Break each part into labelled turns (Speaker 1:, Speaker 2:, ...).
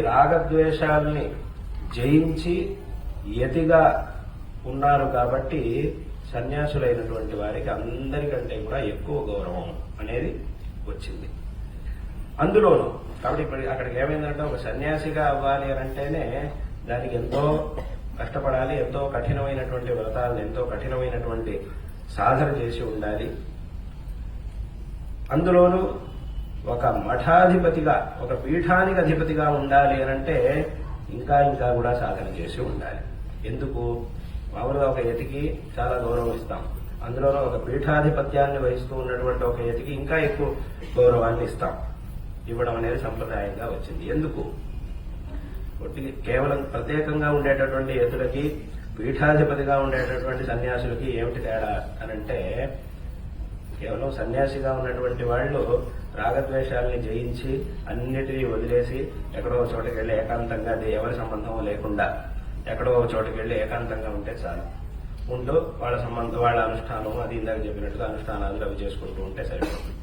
Speaker 1: రాగద్వేషాల్ని జయించి యతిగా ఉన్నారు కాబట్టి సన్యాసులైనటువంటి వారికి అందరికంటే కూడా ఎక్కువ గౌరవం అనేది వచ్చింది. అందులోనూ కాబట్టి ఇప్పుడు అక్కడికి ఏమైందంటే ఒక సన్యాసిగా అవ్వాలి అని అంటేనే దానికి ఎంతో కష్టపడాలి ఎంతో కఠినమైనటువంటి వ్రతాలను ఎంతో కఠినమైనటువంటి సాధన చేసి ఉండాలి. అందులోనూ ఒక మఠాధిపతిగా ఒక పీఠానికి అధిపతిగా ఉండాలి అని అంటే ఇంకా ఇంకా కూడా సాధన చేసి ఉండాలి. ఎందుకు? మామూలుగా ఒక యతికి చాలా గౌరవం ఇస్తాం. అందులోనూ ఒక పీఠాధిపత్యాన్ని వహిస్తూ ఉన్నటువంటి ఒక యతికి ఇంకా ఎక్కువ గౌరవాన్ని ఇస్తాం. ఇవ్వడం అనేది సంప్రదాయంగా వచ్చింది. ఎందుకు? కేవలం ప్రత్యేకంగా ఉండేటటువంటి యతులకి పీఠాధిపతిగా ఉండేటటువంటి సన్యాసులకి ఏమిటి తేడా అనంటే కేవలం సన్యాసిగా ఉన్నటువంటి వాళ్ళు రాగద్వేషాలని జయించి అన్నిటినీ వదిలేసి ఎక్కడో ఒక చోటకి వెళ్ళి ఏకాంతంగా అది ఎవరి సంబంధం లేకుండా ఎక్కడో ఒక చోటకి వెళ్ళి ఏకాంతంగా ఉంటే చాలు. ఉంటూ వాళ్ళ సంబంధం వాళ్ళ అనుష్ఠానం అది ఇందాక చెప్పినట్టుగా అనుష్ఠానాలు అవి చేసుకుంటూ ఉంటే సరిపోతుంది.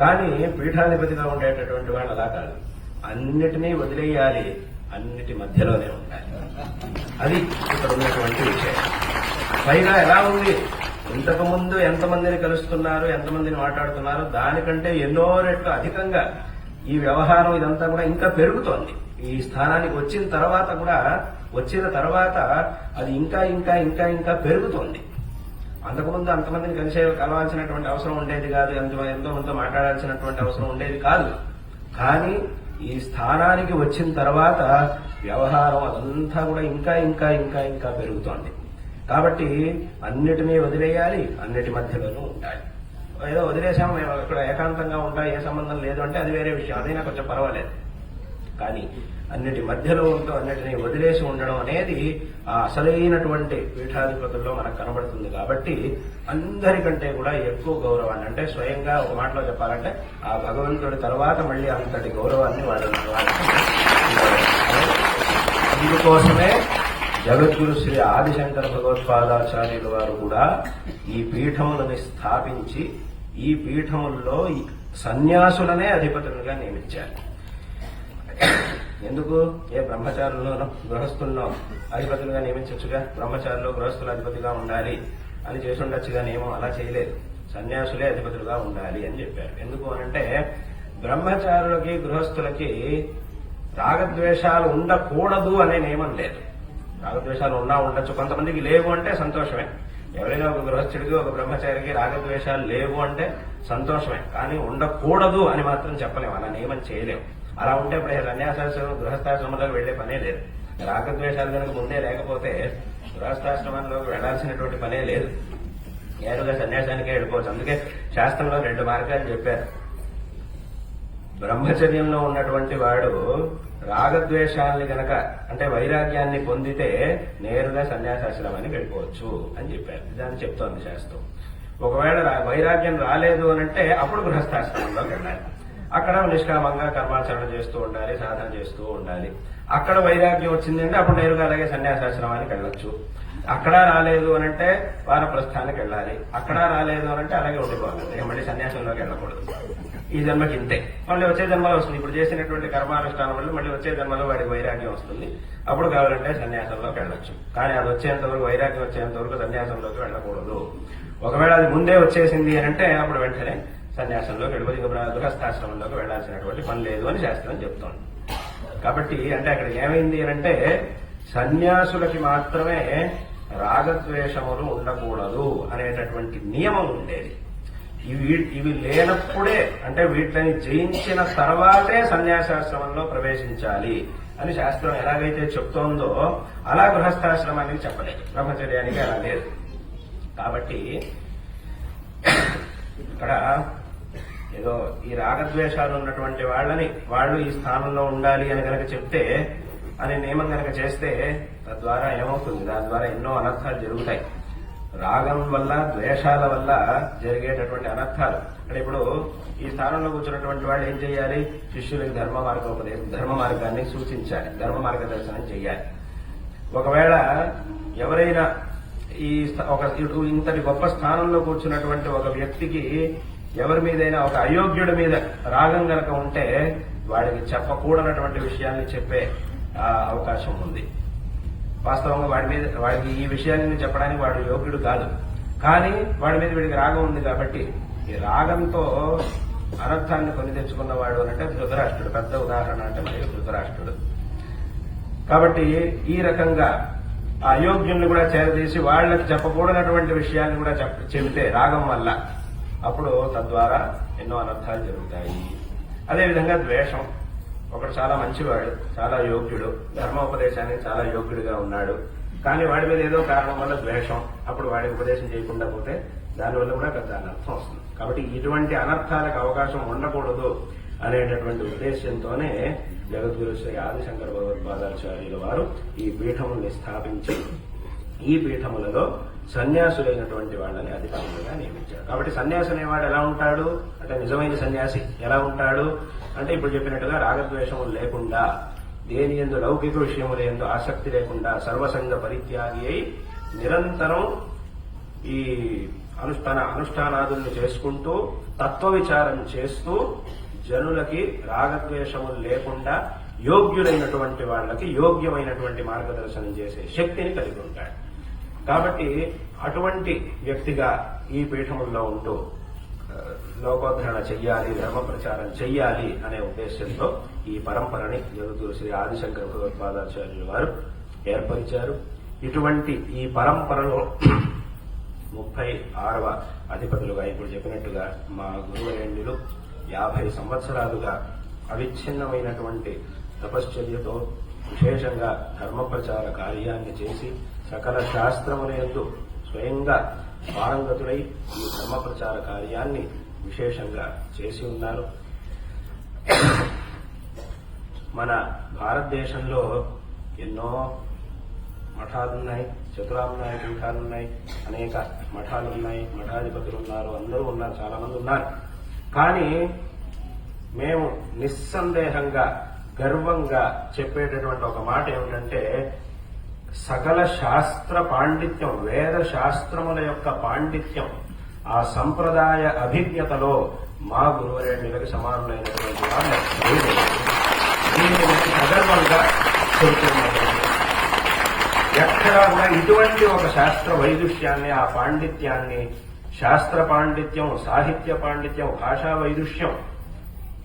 Speaker 1: కానీ పీఠాధిపతిగా ఉండేటటువంటి వాళ్ళు అలా కాదు. అన్నిటినీ వదిలేయాలి అన్నిటి మధ్యలోనే ఉండాలి. అది ఇక్కడ ఉన్నటువంటి విషయం. పైగా ఎలా ఉంది? ఇంతకుముందు ఎంతమందిని కలుస్తున్నారు ఎంతమందిని మాట్లాడుతున్నారు దానికంటే ఎన్నో రెట్లు అధికంగా ఈ వ్యవహారం ఇదంతా కూడా ఇంకా పెరుగుతోంది. ఈ స్థానానికి వచ్చిన తర్వాత కూడా వచ్చిన తర్వాత అది ఇంకా ఇంకా ఇంకా ఇంకా పెరుగుతోంది. అంతకుముందు అంతమందిని కలిసే కలవాల్సినటువంటి అవసరం ఉండేది కాదు ఎంతో ఎంతో మందితో మాట్లాడాల్సినటువంటి అవసరం ఉండేది కాదు. కానీ ఈ స్థానానికి వచ్చిన తర్వాత వ్యవహారం అదంతా కూడా ఇంకా ఇంకా ఇంకా ఇంకా పెరుగుతోంది. కాబట్టి అన్నిటినీ వదిలేయాలి అన్నిటి మధ్యలోనూ ఉండాలి. ఏదో వదిలేసాము మేము ఇక్కడ ఏకాంతంగా ఉంటా ఏ సంబంధం లేదు అంటే అది వేరే విషయం. అదైనా కొంచెం పర్వాలేదు. కానీ అన్నిటి మధ్యలో ఉంటూ అన్నిటినీ వదిలేసి ఉండడం అనేది ఆ అసలైనటువంటి పీఠాధిపతుల్లో మనకు కనబడుతుంది కాబట్టి అందరికంటే కూడా ఎక్కువ గౌరవాన్ని అంటే స్వయంగా ఒక మాటలో చెప్పాలంటే ఆ భగవంతుడి తర్వాత మళ్ళీ అంతటి గౌరవాన్ని వాళ్ళు అందుకోసమే జగద్గురు శ్రీ ఆదిశంకర భగవత్పాదాచార్యుల వారు కూడా ఈ పీఠములని స్థాపించి ఈ పీఠముల్లో సన్యాసులనే అధిపతులుగా నియమించారు. ఎందుకు? ఏ బ్రహ్మచారులను గృహస్థులను అధిపతులుగా నియమించవచ్చుగా బ్రహ్మచారులు గృహస్థులు అధిపతిగా ఉండాలి అని చేసి ఉండొచ్చుగా నియమం అలా చేయలేదు. సన్యాసులే అధిపతులుగా ఉండాలి అని చెప్పారు. ఎందుకు అనంటే బ్రహ్మచారులకి గృహస్థులకి రాగద్వేషాలు ఉండకూడదు అనే నియమం లేదు. రాగద్వేషాలు ఉన్నా ఉండొచ్చు. కొంతమందికి లేవు అంటే సంతోషమే. ఎవరైనా ఒక గృహస్థుడికి ఒక బ్రహ్మచారికి రాగద్వేషాలు లేవు అంటే సంతోషమే. కానీ ఉండకూడదు అని మాత్రం చెప్పలేము. అలా నియమం చేయలేము. అలా ఉంటే ఇప్పుడు సన్యాసాశ్రమం గృహస్థాశ్రమంలోకి వెళ్ళే పనే లేదు. రాగద్వేషాలు కనుక ముందే లేకపోతే గృహస్థాశ్రమంలోకి వెళ్ళాల్సినటువంటి పనే లేదు. నేరుగా సన్యాసానికే వెళ్ళిపోవచ్చు. అందుకే శాస్త్రంలో రెండు మార్గాలు చెప్పారు. బ్రహ్మచర్యంలో ఉన్నటువంటి వాడు రాగద్వేషాలని గనక అంటే వైరాగ్యాన్ని పొందితే నేరుగా సన్యాసాశ్రమానికి వెళ్ళిపోవచ్చు అని చెప్పారు. దాన్ని చెప్తోంది శాస్త్రం. ఒకవేళ వైరాగ్యం రాలేదు అని అంటే అప్పుడు గృహస్థాశ్రమంలోకి వెళ్ళాలి. అక్కడ నిష్కామంగా కర్మాచరణ చేస్తూ ఉండాలి సాధన చేస్తూ ఉండాలి. అక్కడ వైరాగ్యం వచ్చిందంటే అప్పుడు నేరుగా అలాగే సన్యాసాశ్రమానికి వెళ్ళొచ్చు. అక్కడ రాలేదు అని అంటే వారప్రస్థానికి వెళ్ళాలి. అక్కడ రాలేదు అని అంటే అలాగే ఉండిపోవాలి. మళ్ళీ సన్యాసంలోకి వెళ్ళకూడదు. ఈ జన్మకి ఇంతే. మళ్ళీ వచ్చే జన్మలో వస్తుంది. ఇప్పుడు చేసినటువంటి కర్మానుష్ఠానం వల్ల మళ్ళీ వచ్చే జన్మలో వాడికి వైరాగ్యం వస్తుంది. అప్పుడు కావాలంటే సన్యాసంలోకి వెళ్ళొచ్చు. కానీ అది వచ్చేంత వరకు వైరాగ్యం వచ్చేంత వరకు సన్యాసంలోకి వెళ్ళకూడదు. ఒకవేళ అది ముందే వచ్చేసింది అని అంటే అప్పుడు వెంటనే సన్యాసంలోకి వెళ్ళిపోయి గృహస్థాశ్రమంలోకి వెళ్ళాల్సినటువంటి పని లేదు అని శాస్త్రం చెప్తోంది. కాబట్టి అంటే అక్కడ ఏమైంది అని అంటే సన్యాసులకి మాత్రమే రాగద్వేషములు ఉండకూడదు అనేటటువంటి నియమం ఉండేది. ఇవి ఇవి లేనప్పుడే అంటే వీటిని జయించిన తర్వాతే సన్యాసాశ్రమంలో ప్రవేశించాలి అని శాస్త్రం ఎలాగైతే చెప్తోందో అలా గృహస్థాశ్రమానికి చెప్పలేదు. బ్రహ్మచర్యానికి అలా లేదు. కాబట్టి ఇక్కడ ఏదో ఈ రాగద్వేషాలు ఉన్నటువంటి వాళ్ళని వాళ్ళు ఈ స్థానంలో ఉండాలి అని కనుక చెప్తే అని నియమం కనుక చేస్తే తద్వారా ఏమవుతుంది? దాని ద్వారా ఎన్నో అనర్థాలు జరుగుతాయి. రాగం వల్ల ద్వేషాల వల్ల జరిగేటటువంటి అనర్థాలు. అంటే ఇప్పుడు ఈ స్థానంలో కూర్చున్నటువంటి వాళ్ళు ఏం చేయాలి? శిష్యులకు ధర్మ మార్గోపదేశం ధర్మ మార్గాన్ని సూచించాలి. ధర్మ మార్గదర్శనం చేయాలి. ఒకవేళ ఎవరైనా ఈ ఒక ఇంతటి గొప్ప స్థానంలో కూర్చున్నటువంటి ఒక వ్యక్తికి ఎవరి మీదైనా ఒక అయోగ్యుడి మీద రాగం గనక ఉంటే వాడికి చెప్పకూడనటువంటి విషయాన్ని చెప్పే అవకాశం ఉంది. వాస్తవంగా వాడి మీద వాడికి ఈ విషయాన్ని చెప్పడానికి వాడు యోగ్యుడు కాదు. కానీ వాడి మీద వీడికి రాగం ఉంది కాబట్టి ఈ రాగంతో అనర్థాన్ని కొని తెచ్చుకున్నవాడు అంటే ధృతరాష్ట్రుడు. పెద్ద ఉదాహరణ అంటే మరి ధృతరాష్ట్రుడు. కాబట్టి ఈ రకంగా అయోగ్యుల్ని కూడా చేరదీసి వాళ్ళకి చెప్పకూడనటువంటి విషయాన్ని కూడా చెప్ప చెబితే రాగం వల్ల అప్పుడు తద్వారా ఎన్నో అనర్థాలు జరుగుతాయి. అదేవిధంగా ద్వేషం. ఒకడు చాలా మంచివాడు చాలా యోగ్యుడు. ధర్మోపదేశానికి చాలా యోగ్యుడిగా ఉన్నాడు. కానీ వాడి మీద ఏదో కారణం వల్ల ద్వేషం. అప్పుడు వాడికి ఉపదేశం చేయకుండా పోతే దానివల్ల కూడా పెద్ద అనర్థం వస్తుంది. కాబట్టి ఇటువంటి అనర్థాలకు అవకాశం ఉండకూడదు అనేటటువంటి ఉద్దేశంతోనే జగద్గురు శ్రీ ఆదిశంకర భగవద్పాదాచార్యుల వారు ఈ పీఠముల్ని స్థాపించి ఈ పీఠములలో సన్యాసులైనటువంటి వాళ్ళని అధికారులుగా నియమించారు. కాబట్టి సన్యాసి అనేవాడు ఎలా ఉంటాడు? అంటే నిజమైన సన్యాసి ఎలా ఉంటాడు? అంటే ఇప్పుడు చెప్పినట్టుగా రాగద్వేషములు లేకుండా దేని ఎందు లౌకిక విషయముల ఎందు ఆసక్తి లేకుండా సర్వసంగ పరిత్యాగి అయి నిరంతరం ఈ అనుష్ఠాన అనుష్ఠానాదుల్ని చేసుకుంటూ తత్వ విచారం చేస్తూ జనులకి రాగద్వేషములు లేకుండా యోగ్యులైనటువంటి వాళ్ళకి యోగ్యమైనటువంటి మార్గదర్శనం చేసే శక్తిని కలిగి ఉంటాడు. కాబట్టి అటువంటి వ్యక్తిగా ఈ పీఠముల్లో ఉంటూ లోకోద్ధరణ చెయ్యాలి ధర్మ ప్రచారం చెయ్యాలి అనే ఉద్దేశంతో ఈ పరంపరని జగద్గురు శ్రీ ఆదిశంకర భగవత్పాదాచార్యులు వారు ఏర్పరిచారు. ఇటువంటి ఈ పరంపరలో ముప్పై ఆరవ అధిపతులుగా ఇప్పుడు చెప్పినట్టుగా మా గురువరేణ్యులు యాభై సంవత్సరాలుగా అవిచ్ఛిన్నమైనటువంటి తపశ్చర్యతో విశేషంగా ధర్మ ప్రచార కార్యాన్ని చేసి సకల శాస్త్రములందు స్వయంగా పారంగతుడై ఈ ధర్మ ప్రచార కార్యాన్ని విశేషంగా చేసి ఉన్నారు. మన భారతదేశంలో ఎన్నో మఠాలున్నాయి చతురామున్నాయి పీఠాలున్నాయి అనేక మఠాలున్నాయి మఠాధిపతులు ఉన్నారు అందరూ ఉన్నారు చాలా మంది ఉన్నారు. కానీ మేము నిస్సందేహంగా గర్వంగా చెప్పేటటువంటి ఒక మాట ఏమిటంటే సకల శాస్త్ర పాండిత్యం వేద శాస్త్రముల యొక్క పాండిత్యం ఆ సంప్రదాయ అభిజ్ఞతలో మా గురువరేణ్యులకు సమానమైనటువంటి వాళ్ళు దీన్ని ఎక్కడా కూడా ఇటువంటి ఒక శాస్త్ర వైదుష్యాన్ని ఆ పాండిత్యాన్ని శాస్త్ర పాండిత్యం సాహిత్య పాండిత్యం భాషా వైదుష్యం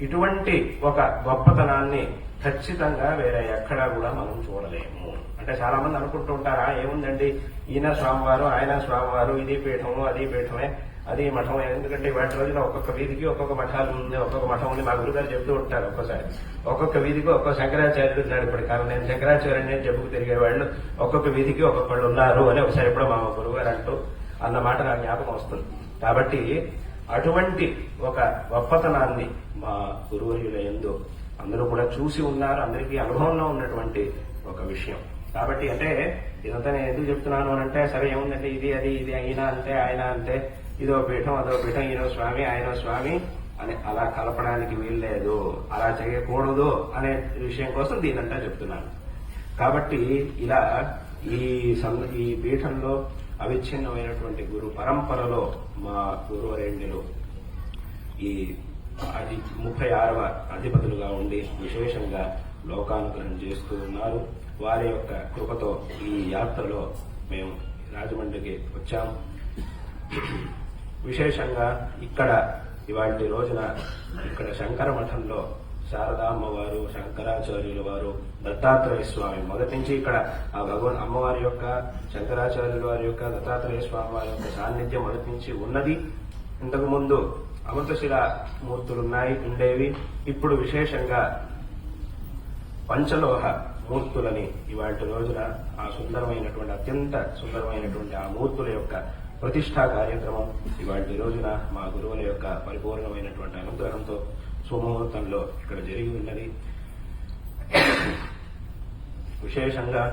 Speaker 1: ఇటువంటి ఒక గొప్పతనాన్ని ఖచ్చితంగా వేరే ఎక్కడా కూడా మనం చూడలేము. అంటే చాలా మంది అనుకుంటూ ఉంటారా ఏముందండి? ఈయన స్వామివారు ఆయన స్వామివారు ఇది పీఠము అది పీఠమే అది మఠం ఎందుకంటే వాటి రోజున ఒక్కొక్క వీధికి ఒక్కొక్క మఠాలు ఉంది ఒక్కొక్క మఠం ఉంది. మా గురుగారు చెప్తూ ఉంటారు ఒక్కోసారి. ఒక్కొక్క వీధికి ఒక్కొక్క శంకరాచార్యుడు ఉన్నాడు ఇప్పుడు. కాలం నేను శంకరాచార్యుని నేను చెప్పుకు తిరిగే వాళ్ళు ఒక్కొక్క వీధికి ఒక్కొక్కళ్ళు ఉన్నారు అని ఒకసారి ఎప్పుడో మా గురుగారు అంటూ అన్నమాట నా జ్ఞాపకం వస్తుంది. కాబట్టి అటువంటి ఒక గొప్పతనాన్ని మా గురువర్యుల ఎందు అందరూ కూడా చూసి ఉన్నారు అందరికీ అనుభవంలో ఉన్నటువంటి ఒక విషయం. కాబట్టి అంటే ఇదంతా నేను ఎందుకు చెప్తున్నాను అని అంటే సరే ఏముందంటే ఇది అది ఇది అయినా అంతే ఆయన అంతే ఇదో పీఠం అదో పీఠం ఈయనో స్వామి ఆయన స్వామి అని అలా కలపడానికి వీల్లేదు. అలా చేయకూడదు అనే విషయం కోసం దీనంతా చెప్తున్నాను. కాబట్టి ఇలా ఈ సం- ఈ పీఠంలో అవిచ్ఛిన్నమైనటువంటి గురు పరంపరలో మా గురువరేణ్యులు ఈ అది ముప్పై ఆరవ అధిపతులుగా ఉండి విశేషంగా లోకానుగ్రహం చేస్తూ ఉన్నారు. వారి యొక్క కృపతో ఈ యాత్రలో మేము రాజమండ్రికి వచ్చాం విశేషంగా ఇక్కడ ఇవాటి రోజున ఇక్కడ శంకర మఠంలో శారదామ్మ వారు శంకరాచార్యుల వారు దత్తాత్రేయ స్వామి మొదటి నుంచి ఇక్కడ ఆ భగవన్ అమ్మవారి యొక్క శంకరాచార్యుల వారి యొక్క దత్తాత్రేయ స్వామి వారి యొక్క సాన్నిధ్యం మొదటి నుంచి ఉన్నది. ఇంతకు ముందు అమృతశిల మూర్తులున్నాయి ఉండేవి. ఇప్పుడు విశేషంగా పంచలోహ మూర్తులని ఇవాటి రోజున ఆ సుందరమైనటువంటి అత్యంత సుందరమైనటువంటి ఆ మూర్తుల యొక్క ప్రతిష్టా కార్యక్రమం ఇవాటి రోజున మా గురువుల యొక్క పరిపూర్ణమైనటువంటి అనుగ్రహంతో సుముహూర్తంలో ఇక్కడ జరిగి ఉన్నది. విశేషంగా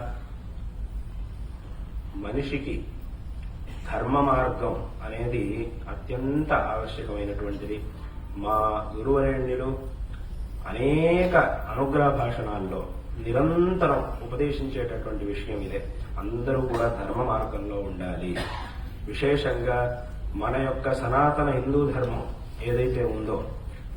Speaker 1: మనిషికి ధర్మ మార్గం అనేది అత్యంత ఆవశ్యకమైనటువంటిది. మా గురువరేణ్యులు అనేక అనుగ్రహ భాషణాల్లో నిరంతరం ఉపదేశించేటటువంటి విషయం ఇదే. అందరూ కూడా ధర్మ మార్గంలో ఉండాలి. విశేషంగా మన యొక్క సనాతన హిందూ ధర్మం ఏదైతే ఉందో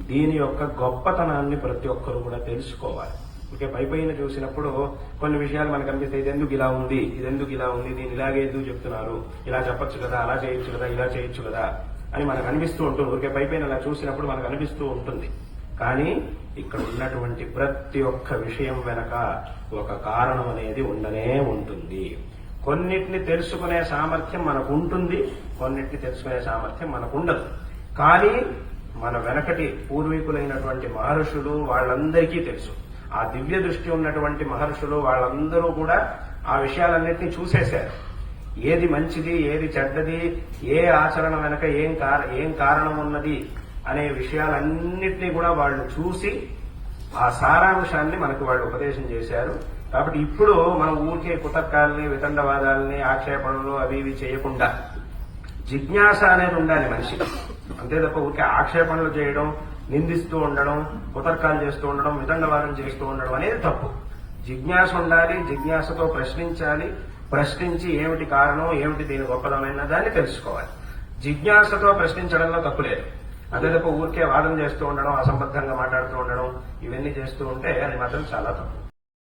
Speaker 1: దీని యొక్క గొప్పతనాన్ని ప్రతి ఒక్కరు కూడా తెలుసుకోవాలి. ఓకే పై పైన చూసినప్పుడు కొన్ని విషయాలు మనకు అనిపిస్తాయి ఇది ఎందుకు ఇలా ఉంది? ఇది ఎందుకు ఇలా ఉంది? దీని ఇలాగే ఎందుకు చెప్తున్నారు? ఇలా చెప్పచ్చు కదా అలా చేయొచ్చు కదా ఇలా చేయొచ్చు కదా? అని మనకు అనిపిస్తూ ఉంటుంది. ఊరికే పై పైన అలా చూసినప్పుడు మనకు అనిపిస్తూ ఉంటుంది. కానీ ఇక్కడ ఉన్నటువంటి ప్రతి ఒక్క విషయం వెనక ఒక కారణం అనేది ఉండనే ఉంటుంది. కొన్నిటిని తెలుసుకునే సామర్థ్యం మనకు ఉంటుంది కొన్నిటిని తెలుసుకునే సామర్థ్యం మనకు ఉండదు. కానీ మన వెనకటి పూర్వీకులైనటువంటి మహర్షులు వాళ్ళందరికీ తెలుసు. ఆ దివ్య దృష్టి ఉన్నటువంటి మహర్షులు వాళ్ళందరూ కూడా ఆ విషయాలన్నింటినీ చూసేశారు. ఏది మంచిది ఏది చెడ్డది ఏ ఆచరణ వెనక ఏం ఏం కారణం ఉన్నది అనే విషయాలన్నింటినీ కూడా వాళ్ళు చూసి ఆ సారాంశాన్ని మనకు వాళ్ళు ఉపదేశం చేశారు. కాబట్టి ఇప్పుడు మనం ఊరికే కుతర్కాలని వితండవాదాలని ఆక్షేపణలు అవి ఇవి చేయకుండా జిజ్ఞాస అనేది ఉండాలి మనిషికి. అంతే తప్ప ఊరికే ఆక్షేపణలు చేయడం నిందిస్తూ ఉండడం కుతర్కాలు చేస్తూ ఉండడం వితండవాదం చేస్తూ ఉండడం అనేది తప్పు. జిజ్ఞాస ఉండాలి జిజ్ఞాసతో ప్రశ్నించాలి ప్రశ్నించి ఏమిటి కారణం ఏమిటి దీని గొప్పదమైన దాన్ని తెలుసుకోవాలి. జిజ్ఞాసతో ప్రశ్నించడంలో తప్పు లేదు. అదే తప్ప ఊరికే వాదం చేస్తూ ఉండడం అసంబద్ధంగా మాట్లాడుతూ ఉండడం ఇవన్నీ చేస్తూ ఉంటే అది మాత్రం చాలా తప్పు.